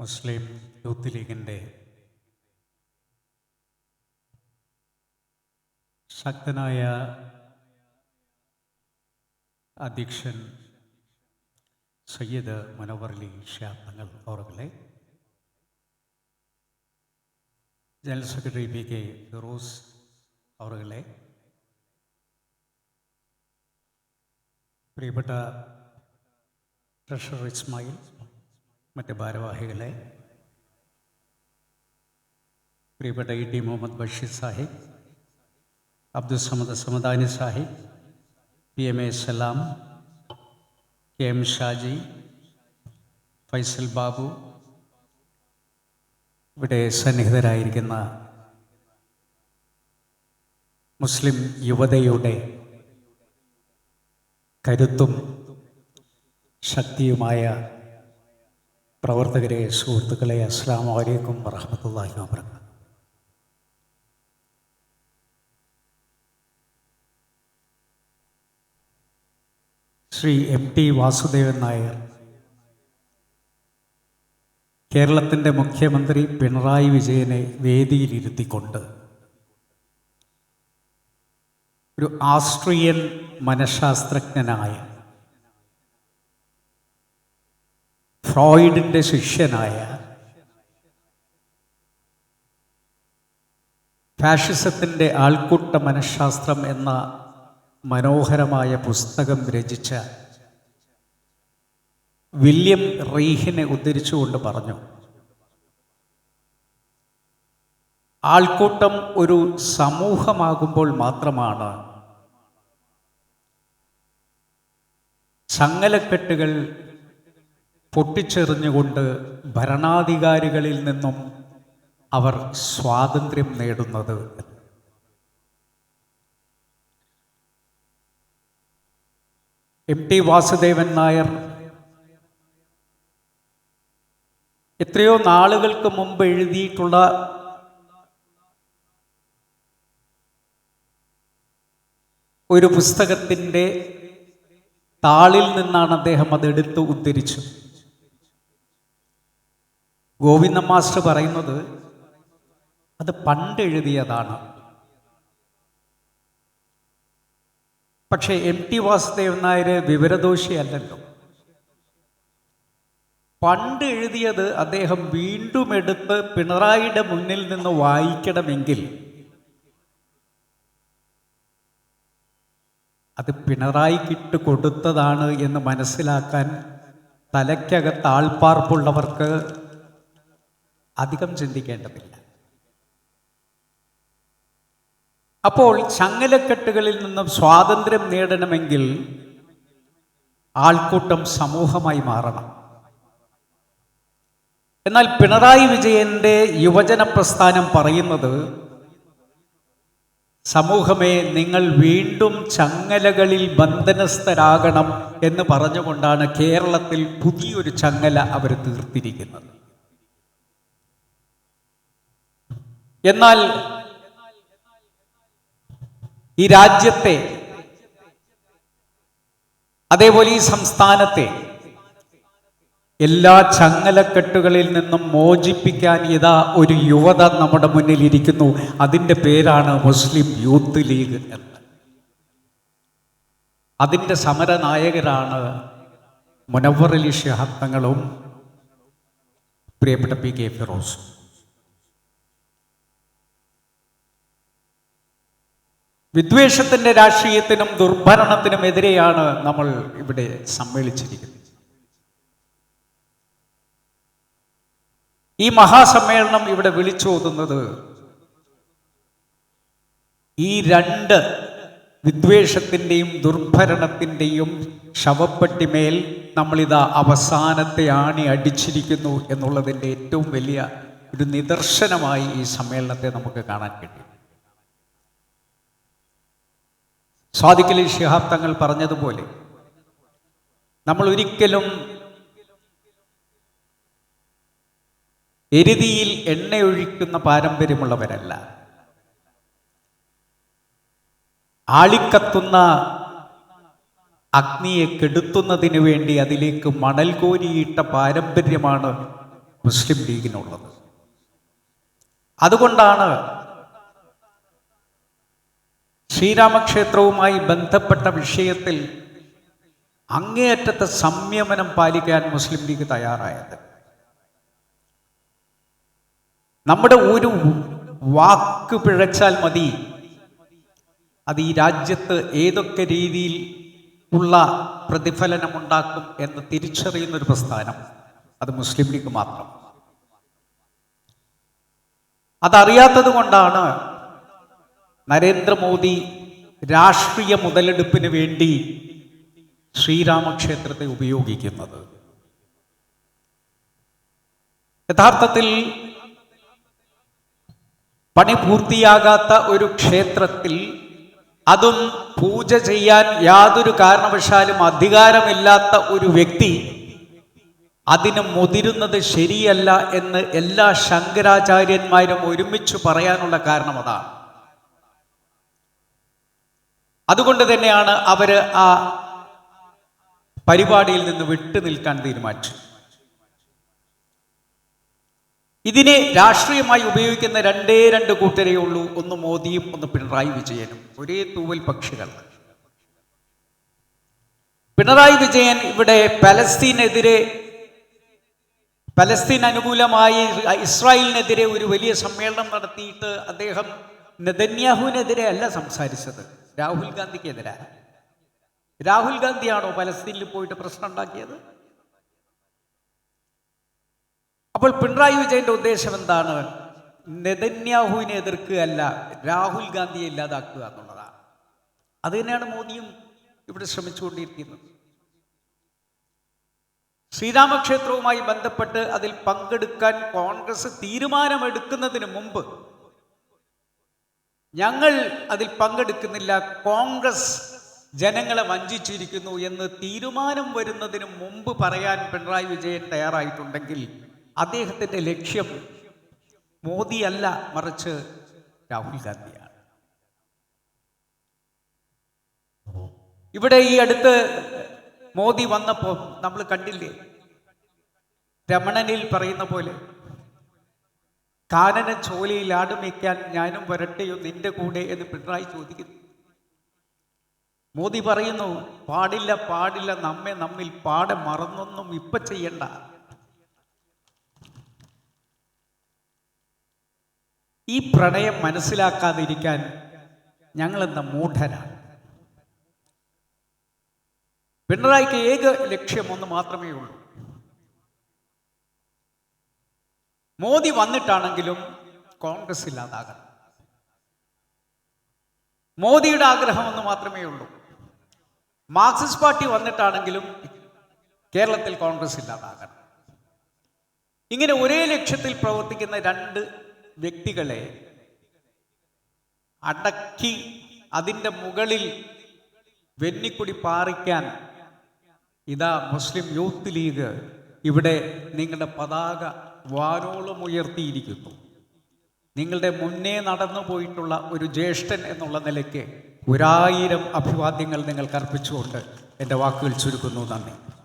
മുസ്ലിം youth ലീഗിന്റെ ശക്തനായ അധ്യക്ഷൻ Sayyid മനോവർലി Shah Thangal അവർകളെ general secretary P K Firoz അവർകളെ പ്രിയപ്പെട്ട ട്രഷറർ ഇസ്മായിൽ മറ്റ് ഭാരവാഹികളെ. പ്രിയപ്പെട്ട E T Muhammad Basheer Sahib Abdul Samad Samadani Sahib P M A Salam K M Shaji Faisal Babu ഇവിടെ സന്നിഹിതരായിരിക്കുന്ന മുസ്ലിം യുവതയുടെ കരുത്തും ശക്തിയുമായ പ്രവർത്തകരെ സുഹൃത്തുക്കളെ അസ്സാം വലൈക്കും വറഹമത്തല്ലാഹി വാബർക്ക ശ്രീ എം ടി വാസുദേവൻ നായർ കേരളത്തിന്റെ മുഖ്യമന്ത്രി പിണറായി വിജയനെ വേദിയിലിരുത്തിക്കൊണ്ട് ഒരു ആസ്ട്രിയൻ മനഃശാസ്ത്രജ്ഞനായ ഫ്രോയിഡിന്റെ ശിഷ്യനായ ഫാഷിസത്തിന്റെ ആൾക്കൂട്ട മനഃശാസ്ത്രം എന്ന മനോഹരമായ പുസ്തകം രചിച്ച വില്യം റീഹിനെ ഉദ്ധരിച്ചുകൊണ്ട് പറഞ്ഞു ആൾക്കൂട്ടം ഒരു സമൂഹമാകുമ്പോൾ മാത്രമാണ് ചങ്ങലക്കെട്ടുകൾ പൊട്ടിച്ചെറിഞ്ഞുകൊണ്ട് ഭരണാധികാരികളിൽ നിന്നും അവർ സ്വാതന്ത്ര്യം നേടുന്നത്. എം ടി വാസുദേവൻ നായർ എത്രയോ നാളുകൾക്ക് മുമ്പ് എഴുതിയിട്ടുള്ള ഒരു പുസ്തകത്തിന്റെ താളിൽ നിന്നാണ് അദ്ദേഹം അത് എടുത്ത് ഉദ്ധരിച്ചു ഗോവിന്ദ മാസ്റ്റർ പറയുന്നത് അത് പണ്ട് എഴുതിയതാണ് പക്ഷേ എം ടി വാസുദേവൻ നായർ വിവരദോഷിയല്ലല്ലോ പണ്ട് എഴുതിയത് അദ്ദേഹം വീണ്ടും എടുത്ത് പിണറായിയുടെ മുന്നിൽ നിന്ന് വായിക്കണമെങ്കിൽ അത് പിണറായിക്കിട്ട് കൊടുത്തതാണ് എന്ന് മനസ്സിലാക്കാൻ തലയ്ക്കകത്ത് ആൾപ്പാർപ്പുള്ളവർക്ക് അധികം ചിന്തിക്കേണ്ടതില്ല. അപ്പോൾ ചങ്ങലക്കെട്ടുകളിൽ നിന്നും സ്വാതന്ത്ര്യം നേടണമെങ്കിൽ ആൾക്കൂട്ടം സമൂഹമായി മാറണം. എന്നാൽ പിണറായി വിജയന്റെ യുവജന പ്രസ്ഥാനം പറയുന്നത് സമൂഹമേ നിങ്ങൾ വീണ്ടും ചങ്ങലകളിൽ ബന്ധനസ്ഥരാകണം എന്ന് പറഞ്ഞുകൊണ്ടാണ് കേരളത്തിൽ പുതിയൊരു ചങ്ങല അവർ തീർത്തിരിക്കുന്നത്. എന്നാൽ ഈ രാജ്യത്തെ അതേപോലെ ഈ സംസ്ഥാനത്തെ എല്ലാ ചങ്ങലക്കെട്ടുകളിൽ നിന്നും മോചിപ്പിക്കാൻ ഇതാ ഒരു യുവത നമ്മുടെ മുന്നിൽ ഇരിക്കുന്നു. അതിന്റെ പേരാണ് മുസ്ലിം യൂത്ത് ലീഗ് എന്ന്. അതിന്റെ സമരനായകരാണ് മുനവർ അലി പ്രിയപ്പെട്ട പി കെ ഫിറോസും. വിദ്വേഷത്തിന്റെ രാഷ്ട്രീയത്തിനും ദുർഭരണത്തിനും എതിരെയാണ് നമ്മൾ ഇവിടെ സമ്മേളിച്ചിരിക്കുന്നത്. ഈ മഹാസമ്മേളനം ഇവിടെ വിളിച്ചോതുന്നത് ഈ രണ്ട് വിദ്വേഷത്തിന്റെയും ദുർഭരണത്തിന്റെയും ശവപ്പെട്ടിമേൽ നമ്മളിതാ അവസാനത്തെ ആണി അടിച്ചിരിക്കുന്നു എന്നുള്ളതിന്റെ ഏറ്റവും വലിയ ഒരു നിദർശനമായി ഈ സമ്മേളനത്തെ നമുക്ക് കാണാൻ കഴിയും. സ്വാദിഖലി ഷിഹാബ് തങ്ങൾ പറഞ്ഞതുപോലെ നമ്മൾ ഒരിക്കലും എരുതിയിൽ എണ്ണയൊഴിക്കുന്ന പാരമ്പര്യമുള്ളവരല്ല. ആളിക്കത്തുന്ന അഗ്നിയെ കെടുത്തുന്നതിന് വേണ്ടി അതിലേക്ക് മണൽ കോരിയിട്ട പാരമ്പര്യമാണ് മുസ്ലിം ലീഗിനുള്ളത്. അതുകൊണ്ടാണ് ശ്രീരാമക്ഷേത്രവുമായി ബന്ധപ്പെട്ട വിഷയത്തിൽ അങ്ങേയറ്റത്തെ സംയമനം പാലിക്കാൻ മുസ്ലിം ലീഗ് തയ്യാറായത്. നമ്മുടെ ഒരു വാക്ക് പിഴച്ചാൽ മതി. അത് ഈ രാജ്യത്ത് ഏതൊക്കെ രീതിയിൽ ഉള്ള പ്രതിഫലനമുണ്ടാക്കും എന്ന് തിരിച്ചറിയുന്ന ഒരു പ്രസ്ഥാനം അത് മുസ്ലിം ലീഗ് മാത്രം. അതറിയാത്തത് കൊണ്ടാണ് നരേന്ദ്രമോദി രാഷ്ട്രീയ മുതലെടുപ്പിന് വേണ്ടി ശ്രീരാമക്ഷേത്രത്തെ ഉപയോഗിക്കുന്നത്. യഥാർത്ഥത്തിൽ പണി പൂർത്തിയാകാത്ത ഒരു ക്ഷേത്രത്തിൽ അതും പൂജ ചെയ്യാൻ യാതൊരു കാരണവശാലും അധികാരമില്ലാത്ത ഒരു വ്യക്തി അതിന് മുതിരുന്നത് ശരിയല്ല എന്ന് എല്ലാ ശങ്കരാചാര്യന്മാരും ഒരുമിച്ച് പറയാനുള്ള കാരണം അതാണ്. അതുകൊണ്ട് തന്നെയാണ് അവർ ആ പരിപാടിയിൽ നിന്ന് വിട്ടു നിൽക്കാൻ തീരുമാനിച്ചു ഇതിനെ രാഷ്ട്രീയമായി ഉപയോഗിക്കുന്ന രണ്ടേ രണ്ട് കൂട്ടരേ ഉള്ളൂ. ഒന്ന് മോദിയും ഒന്ന് പിണറായി വിജയനും. ഒരേ തൂവൽ പക്ഷികൾ. പിണറായി വിജയൻ ഇവിടെ പലസ്തീനെതിരെ പലസ്തീൻ അനുകൂലമായി ഇസ്രായേലിനെതിരെ ഒരു വലിയ സമ്മേളനം നടത്തിയിട്ട് അദ്ദേഹം നെതന്യാഹുവിനെതിരെ അല്ല സംസാരിച്ചത്. രാഹുൽ ഗാന്ധിക്കെതിരെ രാഹുൽ ഗാന്ധിയാണോ പലസ്തീനിൽ പോയിട്ട് പ്രശ്നം ഉണ്ടാക്കിയത്? അപ്പോൾ പിണറായി വിജയന്റെ ഉദ്ദേശം എന്താണ്? നെതന്യാഹുവിനെ എതിർക്കുകയല്ല രാഹുൽ ഗാന്ധിയെ ഇല്ലാതാക്കുക എന്നുള്ളതാണ്. അത് തന്നെയാണ് മോദിയും ഇവിടെ ശ്രമിച്ചുകൊണ്ടിരിക്കുന്നത്. ശ്രീരാമക്ഷേത്രവുമായി ബന്ധപ്പെട്ട് അതിൽ പങ്കെടുക്കാൻ കോൺഗ്രസ് തീരുമാനമെടുക്കുന്നതിന് മുമ്പ് ഞങ്ങൾ അതിൽ പങ്കെടുക്കുന്നില്ല. കോൺഗ്രസ് ജനങ്ങളെ വഞ്ചിച്ചിരിക്കുന്നു എന്ന് തീരുമാനം വരുന്നതിന് മുമ്പ് പറയാൻ പിണറായി വിജയൻ തയ്യാറായിട്ടുണ്ടെങ്കിൽ അദ്ദേഹത്തിന്റെ ലക്ഷ്യം മോദിയല്ല മറിച്ച് രാഹുൽ ഗാന്ധിയാണ്. ഇവിടെ ഈ അടുത്ത് മോദി വന്നപ്പോൾ നമ്മൾ കണ്ടില്ലേ? രമണനിൽ പറയുന്ന പോലെ കാനന ചോലയിൽ ആടുമയ്ക്കാൻ ഞാനും വരട്ടെയോ നിന്റെ കൂടെ എന്ന് പിണറായി ചോദിക്കുന്നു. മോദി പറയുന്നു പാടില്ല പാടില്ല നമ്മെ നമ്മിൽ പാടെ മറന്നൊന്നും ഇപ്പൊ ചെയ്യണ്ട. ഈ പ്രണയം മനസ്സിലാക്കാതിരിക്കാൻ ഞങ്ങളെന്ന മൂഢരാണ്. പിണറായിക്ക് ഏക ലക്ഷ്യം ഒന്ന് മാത്രമേ ഉള്ളൂ. മോദി വന്നിട്ടാണെങ്കിലും കോൺഗ്രസ് ഇല്ലാതാകണം. മോദിയുടെ ആഗ്രഹം ഒന്ന് മാത്രമേ ഉള്ളൂ. മാർക്സിസ്റ്റ് പാർട്ടി വന്നിട്ടാണെങ്കിലും കേരളത്തിൽ കോൺഗ്രസ് ഇല്ലാതാകണം. ഇങ്ങനെ ഒരേ ലക്ഷ്യത്തിൽ പ്രവർത്തിക്കുന്ന രണ്ട് വ്യക്തികളെ അടക്കി അതിന്റെ മുകളിൽ വെന്നിക്കുടി പാറിക്കാൻ ഇതാ മുസ്ലിം യൂത്ത് ലീഗ് ഇവിടെ നിങ്ങളുടെ പതാക വാനോളം ഉയർത്തിയിരിക്കുന്നു. നിങ്ങളുടെ മുന്നേ നടന്നു പോയിട്ടുള്ള ഒരു ജ്യേഷ്ഠൻ എന്നുള്ള നിലയ്ക്ക് ഒരായിരം അഭിവാദ്യങ്ങൾ നിങ്ങൾക്ക് അർപ്പിച്ചുകൊണ്ട് എന്റെ വാക്കുകൾ ചുരുക്കുന്നു. നന്ദി.